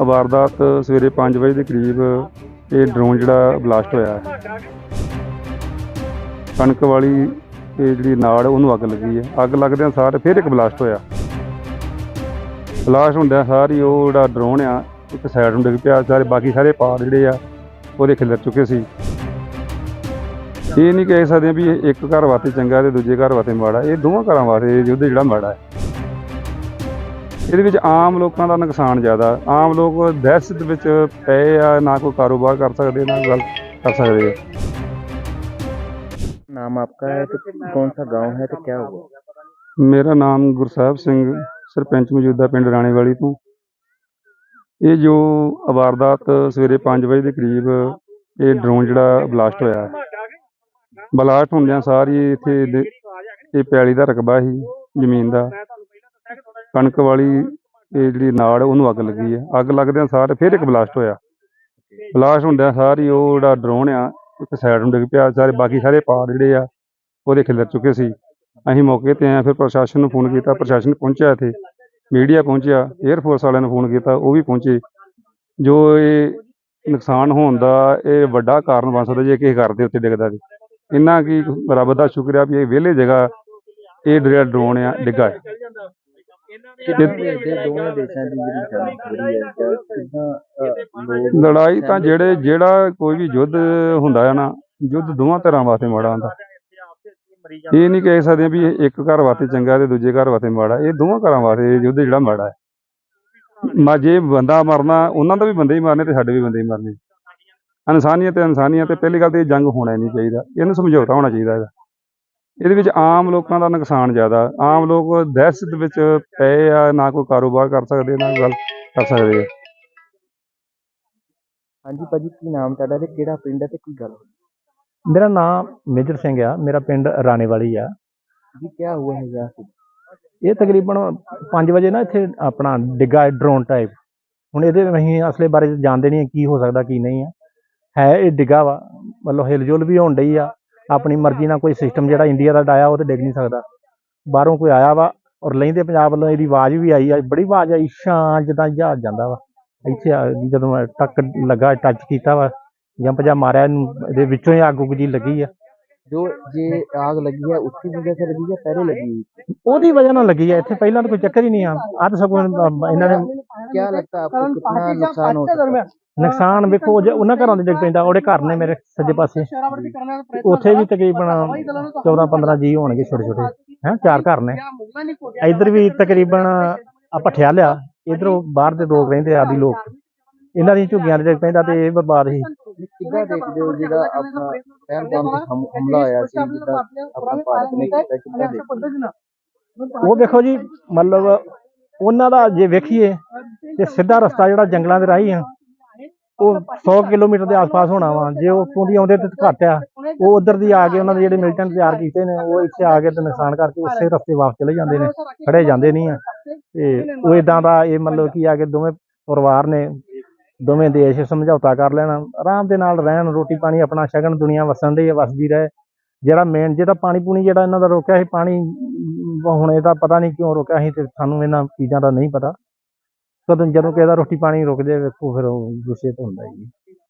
ਵਾਰਦਾਤ ਸਵੇਰੇ 5 ਵਜੇ ਦੇ ਕਰੀਬ ਇਹ ਡਰੋਨ ਜਿਹੜਾ ਬਲਾਸਟ ਹੋਇਆ ਹੈ। ਕਣਕ ਵਾਲੀ ਇਹ ਜਿਹੜੀ ਨਾੜ, ਉਹਨੂੰ ਅੱਗ ਲੱਗੀ ਹੈ। ਅੱਗ ਲੱਗਦਿਆਂ ਸਾਰ ਫਿਰ ਇੱਕ ਬਲਾਸਟ ਹੋਇਆ। ਬਲਾਸਟ ਹੁੰਦਿਆਂ ਸਾਰ ਹੀ ਉਹ ਜਿਹੜਾ ਡਰੋਨ ਆ, ਇੱਕ ਸਾਈਡ ਨੂੰ ਡਿੱਗ ਪਿਆ। ਸਾਰੇ ਬਾਕੀ ਸਾਰੇ ਪਾਰਟ ਜਿਹੜੇ ਆ, ਉਹਦੇ ਖਿਲਰ ਚੁੱਕੇ ਸੀ। ਇਹ ਨਹੀਂ ਕਹਿ ਸਕਦੇ ਵੀ ਇਹ ਇੱਕ ਘਰ ਵਾਸਤੇ ਚੰਗਾ ਤੇ ਦੂਜੇ ਘਰ ਵਾਸਤੇ ਮਾੜਾ। ਇਹ ਦੋਵਾਂ ਘਰਾਂ ਵਾਸਤੇ ਯੁੱਧ ਜਿਹੜਾ ਮਾੜਾ ਹੈ। ਇਹਦੇ ਵਿੱਚ ਆਮ ਲੋਕਾਂ ਦਾ ਨੁਕਸਾਨ ਜ਼ਿਆਦਾ ਆਮ ਲੋਕ ਦਹਿਸ਼ਤ ਵਿੱਚ ਪਏ ਆ ਨਾ ਕੋਈ ਕਾਰੋਬਾਰ ਕਰ ਸਕਦੇ ਨਾ ਗੱਲ ਕਰ ਸਕਦੇ ਆ नाम आपका है तो कौन सा गांव है तो क्या हुआ ਮੇਰਾ ਨਾਮ ਗੁਰਸਾਹਿਬ ਸਿੰਘ ਸਰਪੰਚ ਮੌਜੂਦਾ ਪਿੰਡ ਰਾਣੇਵਾਲੀ ਤੋਂ ਇਹ ਜੋ ਵਾਰਦਾਤ ਸਵੇਰੇ 5 ਵਜੇ ਦੇ ਕਰੀਬ ਇਹ ਡਰੋਨ ਜਿਹੜਾ ਬਲਾਸਟ ਹੋਇਆ ਹੈ ਬਲਾਸਟ ਹੁੰਦਿਆਂ ਸਾਰੀ ਇੱਥੇ ਦੇ- ਇਹ ਪੈਲੀ ਦਾ ਰਕਬਾ ਸੀ ਜ਼ਮੀਨ ਦਾ ਕਣਕ ਵਾਲੀ ਇਹ ਜਿਹੜੀ ਨਾੜ, ਉਹਨੂੰ ਅੱਗ ਲੱਗੀ ਹੈ ਅੱਗ ਲੱਗਦਿਆਂ ਸਾਰ, ਫਿਰ ਇੱਕ ਬਲਾਸਟ ਹੋਇਆ। ਬਲਾਸਟ ਹੁੰਦਿਆਂ ਸਾਰੀ ਉਹ ਜਿਹੜਾ ਡਰੋਨ ਆ, ਇੱਕ ਸਾਈਡ ਨੂੰ ਡਿੱਗ ਪਿਆ। ਸਾਰੇ ਬਾਕੀ ਸਾਰੇ ਪਾਰਟ ਜਿਹੜੇ ਆ, ਉਹਦੇ ਖਿਲਰ ਚੁੱਕੇ ਸੀ। ਅਸੀਂ ਮੌਕੇ ਤੇ ਆਏ, ਫਿਰ ਪ੍ਰਸ਼ਾਸਨ ਨੂੰ ਫੋਨ ਕੀਤਾ। ਪ੍ਰਸ਼ਾਸਨ ਪਹੁੰਚਿਆ ਇੱਥੇ। ਮੀਡੀਆ ਪਹੁੰਚਿਆ 에ਅਰ ਫੋਰਸ ਵਾਲਿਆਂ ਨੂੰ ਫੋਨ ਕੀਤਾ, ਉਹ ਵੀ ਪਹੁੰਚੇ। ਜੋ ਇਹ ਨੁਕਸਾਨ ਹੋਣ ਦਾ ਇਹ ਵੱਡਾ ਕਾਰਨ ਬਣ ਸਕਦਾ ਜੇ ਕਿਸੇ ਘਰ ਦੇ ਉੱਤੇ ਡਿੱਗਦਾ ਜੀ। ਇੰਨਾ ਕੀ ਰੱਬ ਦਾ ਸ਼ੁਕਰ ਆ ਵੀ ਇਹ ਵਿਹਲੇ ਜਗ੍ਹਾ ਇਹ ਜਿਹੜਾ ਡਰੋਨ ਆ, ਡਿੱਗਾ ਹੈ ਕਿੱਦਾਂ ਵੇਖਦੇ ਹੋ ਦੋਵਾਂ ਦੇਸ਼ਾਂ ਦੀ ਜਿਹੜੀ ਜੰਗ ਹੋ ਰਹੀ ਹੈ ਜਾਂ ਕਿੱਦਾਂ ਅਹ, ਲੋਕ ਲੜਾਈ ਤਾਂ ਜਿਹੜੇ ਜਿਹੜਾ ਕੋਈ ਵੀ ਯੁੱਧ ਹੁੰਦਾ ਹੈ ਨਾ ਯੁੱਧ ਦੋਵਾਂ ਧਿਰਾਂ ਵਾਸਤੇ ਮਾੜਾ ਹੁੰਦਾ। ਇਹ ਨਹੀਂ ਕਹਿ ਸਕਦੇ ਵੀ ਇੱਕ ਘਰ ਵਾਸਤੇ ਚੰਗਾ ਤੇ ਦੂਜੇ ਘਰ ਵਾਸਤੇ ਮਾੜਾ ਇਹ ਦੋਵਾਂ ਘਰਾਂ ਵਾਸਤੇ ਯੁੱਧ ਜਿਹੜਾ ਮਾੜਾ ਹੈ। ਮਾ ਜੇ ਬੰਦਾ ਮਰਨਾ ਉਹਨਾਂ ਦਾ ਵੀ ਬੰਦੇ ਹੀ ਮਰਨੇ ਤੇ ਸਾਡੇ ਵੀ ਬੰਦੇ ਹੀ ਮਰਨੇ। ਇਨਸਾਨੀਅਤ ਤੇ ਇਨਸਾਨੀਅਤ ਤੇ ਪਹਿਲੀ ਗੱਲ ਤੇ ਇਹ ਜੰਗ ਹੋਣਾ ਹੀ ਨਹੀਂ ਚਾਹੀਦਾ ਇਹਨੂੰ ਸਮਝੌਤਾ ਹੋਣਾ ਚਾਹੀਦਾ ਇਹਦਾ। ਇਹਦੇ ਵਿੱਚ ਆਮ ਲੋਕਾਂ ਦਾ ਨੁਕਸਾਨ ਜ਼ਿਆਦਾ। ਆਮ ਲੋਕ ਦਹਿਸ਼ਤ ਵਿੱਚ ਪਏ ਆ ਨਾ ਕੋਈ ਕਾਰੋਬਾਰ ਕਰ ਸਕਦੇ ਨਾ ਗੱਲ ਕਰ ਸਕਦੇ ਆ। ਹਾਂਜੀ ਭਾਜੀ ਕੀ ਨਾਮ ਤੁਹਾਡਾ ਤੇ ਕਿਹੜਾ ਪਿੰਡ ਹੈ ਤੇ ਕੀ ਗੱਲ ਹੋਈ? ਮੇਰਾ ਨਾਮ ਮੇਜਰ ਸਿੰਘ ਆ ਮੇਰਾ ਪਿੰਡ ਰਾਣੇਵਾਲੀ ਆ। ਜੀ ਕੀ ਹੁਆ ਹੈ ਯਾਰ ਇਹ ਤਕਰੀਬਨ 5 ਵਜੇ ਨਾ ਇੱਥੇ ਆਪਣਾ ਡਿੱਗਾ ਡਰੋਨ ਟਾਈਪ ਹੁਣ ਇਹਦੇ ਅਸੀਂ ਅਸਲੇ ਬਾਰੇ ਜਾਣਦੇ ਨਹੀਂ ਕੀ ਹੋ ਸਕਦਾ ਕੀ ਨਹੀਂ ਆ। ਹੈ ਇਹ ਡਿੱਗਾ ਵਾ ਮਤਲਬ ਹਿਲਜੁਲ ਵੀ ਹੋਣ ਡਈ ਆ। ਆਪਣੀ ਮਰਜ਼ੀ ਨਾਲ ਕੋਈ ਸਿਸਟਮ ਜਿਹੜਾ ਇੰਡੀਆ ਦਾ ਡਾਇਆ ਉਹ ਤੇ ਡਿੱਗ ਨਹੀਂ ਸਕਦਾ। ਬਾਹਰੋਂ ਕੋਈ ਆਇਆ ਵਾ ਔਰ ਲਹਿੰਦੇ ਪੰਜਾਬ ਵੱਲੋਂ ਇਹਦੀ ਆਵਾਜ਼ ਵੀ ਆਈ ਆ ਬੜੀ ਆਵਾਜ਼ ਆਈ ਸ਼ਾਂ ਜਦਾਂ ਜਹਾਜ਼ ਜਾਂਦਾ ਵਾ। ਇੱਥੇ ਜਦੋਂ ਟੱਕ ਲੱਗਾ ਟੱਚ ਕੀਤਾ ਵਾ ਜਾਂ ਜਾਂ ਮਾਰਿਆ ਇਹਨੂੰ ਇਹਦੇ ਵਿੱਚੋਂ ਹੀ ਅੱਗ ਉੱਗ ਜੀ ਲੱਗੀ ਆ। ਜੋ ਜੇ ਆਗ ਲੱਗੀ ਹੈ ਉਸकी ਵਜ੍ਹਾ ਸੇ ਲੱਗੀ ਹੈ ਪਹਿਲੇ ਲੱਗੀ ਉਹਦੀ ਵਜ੍ਹਾ ਨਾਲ ਲੱਗੀ ਹੈ ਇੱਥੇ ਪਹਿਲਾਂ ਤਾਂ ਕੋਈ ਚੱਕਰ ਹੀ ਨਹੀਂ ਆ। ਆਹ ਤਾਂ ਸਭ ਇਹਨਾਂ ਨੇ क्या लगता है आपको कितना नुकसान हो सकता है ਨੁਕਸਾਨ ਵੇਖੋ ਜੇ ਉਹਨਾਂ ਘਰਾਂ ਦੇ ਡਿੱਗ ਪੈਂਦਾ ਉਹਦੇ ਘਰ ਨੇ ਮੇਰੇ ਸੱਜੇ ਪਾਸੇ ਤੇ ਉੱਥੇ ਵੀ ਤਕਰੀਬਨ 14 15 ਜੀ ਹੋਣਗੇ ਛੋਟੇ ਛੋਟੇ ਹੈ ਚਾਰ ਘਰ ਨੇ ਇੱਧਰ ਵੀ ਤਕਰੀਬਨ ਆ ਭੱਠਿਆ ਲਿਆ ਇਧਰੋਂ ਬਾਹਰ ਦੇ ਲੋਕ ਰਹਿੰਦੇ ਆਦੀ ਲੋਕ ਇਹਨਾਂ ਦੀਆਂ ਝੁੱਗੀਆਂ ਦੇ ਡਿੱਗ ਪੈਂਦਾ ਤੇ ਇਹ ਬਰਬਾਦ ਸੀ ਕਿੱਦਾਂ ਦੇਖਦੇ ਹੋ ਜਿਹੜਾ ਆਪਣਾ ਪਹਿਲਗਾਮ ਤੇ ਹਮ- ਹਮਲਾ ਹੋਇਆ ਸੀ ਜਿੱਦਾਂ ਆਪਣਾ ਭਾਰਤ ਨੇ ਕੀਤਾ ਕਿੱਦਾਂ ਦੇਖਦੇ ਹੋ? ਉਹ ਦੇਖੋ ਜੀ ਮਤਲਬ ਉਹਨਾਂ ਦਾ ਜੇ ਵੇਖੀਏ ਤੇ ਸਿੱਧਾ ਰਸਤਾ ਜਿਹੜਾ ਜੰਗਲਾਂ ਦੇ ਰਾਹੀਂ ਆ ਉਹ 100 ਕਿਲੋਮੀਟਰ ਦੇ ਆਸ-ਪਾਸ ਹੋਣਾ ਵਾ। ਜੇ ਉੱਥੋਂ ਦੀ ਆਉਂਦੇ ਤੇ ਘੱਟ ਆ। ਉਹ ਉਧਰ ਦੀ ਆ ਕੇ ਉਹਨਾਂ ਦੇ ਜਿਹੜੇ ਮਿਲਟੈਂਟ ਤਿਆਰ ਕੀਤੇ ਨੇ ਉਹ ਇੱਥੇ ਆ ਕੇ ਤੇ ਨੁਕਸਾਨ ਕਰਕੇ ਉਸੇ ਰਸਤੇ ਵਾਪਸ ਚਲੇ ਜਾਂਦੇ ਨੇ ਖੜੇ ਜਾਂਦੇ ਨਹੀਂ ਆ। ਤੇ ਉਹ ਇਦਾਂ ਦਾ ਇਹ ਮਤਲਬ ਕੀ ਆ ਕੇ ਦੋਵੇਂ ਪਰਿਵਾਰ ਨੇ ਦੋਵੇਂ ਦੇਸ਼ ਸਮਝੌਤਾ ਕਰ ਲੈਣਾ। ਆਰਾਮ ਦੇ ਨਾਲ ਰਹਿਣ ਰੋਟੀ ਪਾਣੀ ਆਪਣਾ ਸ਼ਗਨ ਦੁਨੀਆ ਵਸਣ ਦੇ ਵਸਦੀ ਰਹੇ। ਜਿਹੜਾ ਮੇਨ ਜਿਹੜਾ ਪਾਣੀ ਪੂਣੀ ਜਿਹੜਾ ਇਹਨਾਂ ਦਾ ਰੋਕਿਆ ਸੀ ਪਾਣੀ ਅਮ, ਹੁਣ ਇਹਦਾ ਪਤਾ ਨਹੀਂ ਕਿਉਂ ਰੋਕਿਆ ਸੀ ਤੇ ਸਾਨੂੰ ਇਹਨਾਂ ਚੀਜ਼ਾਂ ਦਾ ਨਹੀਂ ਪਤਾ। ਕਦੋਂ ਜਦੋਂ ਕਿਸੇ ਦਾ ਰੋਟੀ ਪਾਣੀ ਰੁਕ ਜਾਏ, ਵੇਖੋ ਫਿਰ ਉਹ ਗੁੱਸੇ ਤੋਂ ਹੁੰਦਾ ਜੀ